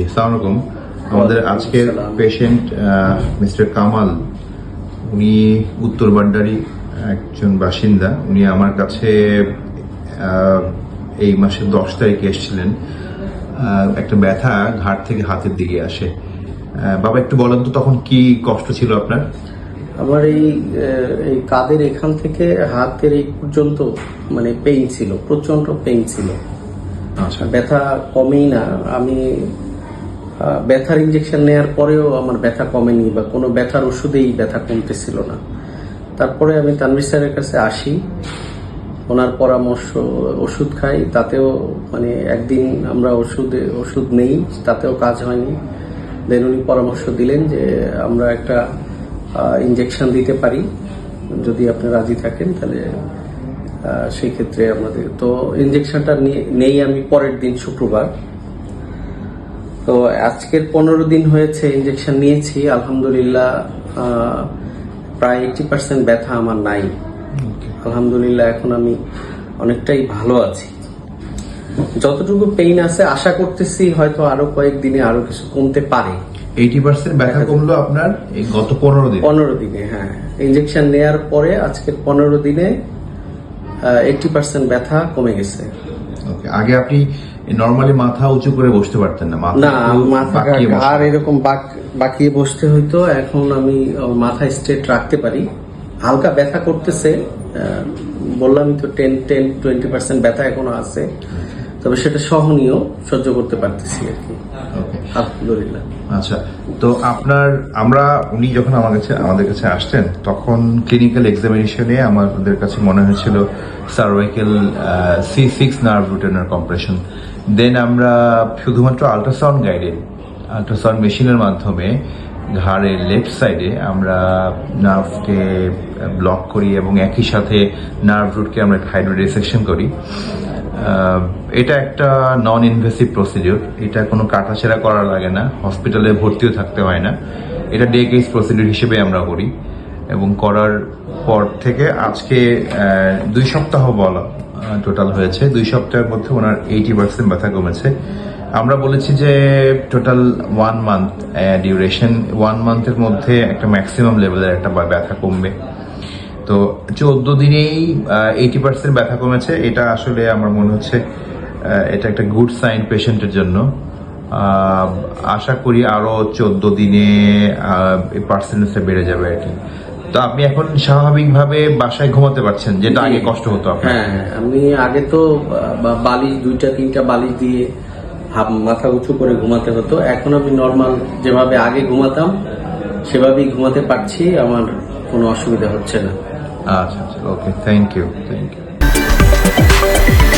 আসসালামু আলাইকুম। আমাদের আজকের পেশেন্ট মিস্টার কামাল। উনি উত্তর বাড্ডারি একজন বাসিন্দা। উনি আমার কাছে এই মাসের দশ তারিখে এসেছিলেন। একটা ব্যথা ঘাট থেকে হাতের দিকে আসে। বাবা একটু বলেন তো তখন কি কষ্ট ছিল আপনার? আমার এই এই কাদের এখান থেকে হাতের এই পর্যন্ত মানে পেইন ছিল প্রচণ্ড পেইন ছিল। আচ্ছা। ব্যথা কমেই না। আমি ব্যথার ইঞ্জেকশন নেওয়ার পরেও আমার ব্যথা কমেনি বা কোনো ব্যথার ওষুধেই ব্যথা কমতেছিল না। তারপরে আমি তানভীর স্যারের কাছে আসি। ওনার পরামর্শ, ওষুধ খাই, তাতেও মানে একদিন আমরা ওষুধে, ওষুধ নেই, তাতেও কাজ হয়নি। দেন উনি পরামর্শ দিলেন যে আমরা একটা ইঞ্জেকশন দিতে পারি। যদি আপনি রাজি থাকেন তাহলে সেই ক্ষেত্রে আমাদের তো ইঞ্জেকশনটা নেই আমি পরের দিন শুক্রবার। তো আজকের পনেরো দিন হয়েছে ইঞ্জেকশন নিয়েছি আলহামদুলিল্লাহ প্রায় এইটি পার্সেন্ট ব্যথা আমার নাই। আলহামদুলিল্লাহ এখন আমি অনেকটাই ভালো আছি। যতটুকু পেইন আছে আশা করতেছি হয়তো আরও কয়েকদিনে আরও কিছু কমতে পারে। এইটি পার্সেন্ট ব্যথা কমলো আপনার এই গত পনেরো দিন? পনেরো দিনে হ্যাঁ। ইঞ্জেকশন নেয়ার পরে আজকের পনেরো দিনে এইটি পার্সেন্ট ব্যথা কমে গেছে। আগে আপনি নর্মালি মাথা উঁচু করে বসতে পারতেন না না মাথা বাঁকিয়ে এরকম বাকিয়ে বাঁকিয়ে বসতে হইতো এখন আমি মাথা স্ট্রেট রাখতে পারি। হালকা ব্যথা করতেছে আহ, বললামই তো টেন টেন টোয়েন্টি পার্সেন্ট ব্যথা এখনও আছে তবে সেটা সহনীয় সহ্য করতে পারতেছি আর কি। আলহামদুলিল্লাহ। আচ্ছা তো আপনার, আমরা, উনি যখন আমার কাছে, আমাদের কাছে আসতেন তখন ক্লিনিক্যাল এক্সামিনেশনে আমাদের কাছে মনে হয়েছিল সার্ভাইকেল সি সিক্স নার্ভ রুটেনার কম্প্রেশন দেন আমরা শুধুমাত্র আল্ট্রাসাউন্ড গাইডেড আল্ট্রাসাউন্ড মেশিনের মাধ্যমে ঘাড়ের লেফট সাইডে আমরা নার্ভকে ব্লক করি এবং একই সাথে নার্ভ রুটকে আমরা হাইড্রো ডিসেকশন করি। এটা একটা নন ইনভেসিভ প্রসিডিওর এটা কোনো কাটাছেড়া করা লাগে না। হসপিটালে ভর্তিও থাকতে হয় না। এটা ডে কেস প্রসিডিওর হিসেবে আমরা করি। এবং করার পর থেকে আজকে দুই সপ্তাহ বলা টোটাল হয়েছে। দুই সপ্তাহের মধ্যে ওনার এইটি পার্সেন্ট ব্যথা কমেছে। আমরা বলেছি যে total one month duration one মান্থের মধ্যে একটা ম্যাক্সিমাম লেভেলের একটা ব্যথা কমবে। তো চোদ্দ দিনেই এইটি পার্সেন্ট ব্যথা কমেছে। এটা আসলে আমার মনে হচ্ছে এটা একটা গুড সাইন পেশেন্টের জন্য। আশা করি আরও চোদ্দ দিনে পার্সেন্টেজটা বেড়ে যাবে আর কি। তো আপনি এখন স্বাভাবিকভাবে বাসায় ঘুমাতে পারছেন যেটা আগে কষ্ট হতো আপনার। হ্যাঁ আমি আগে তো বালিশ দুইটা তিনটা বালিশ দিয়ে মাথা উঁচু করে ঘুমাতে হতো। এখন আমি নর্মাল যেভাবে আগে ঘুমাতাম সেভাবেই ঘুমাতে পারছি। আমার কোনো অসুবিধা হচ্ছে না। আচ্ছা আচ্ছা okay thank you thank you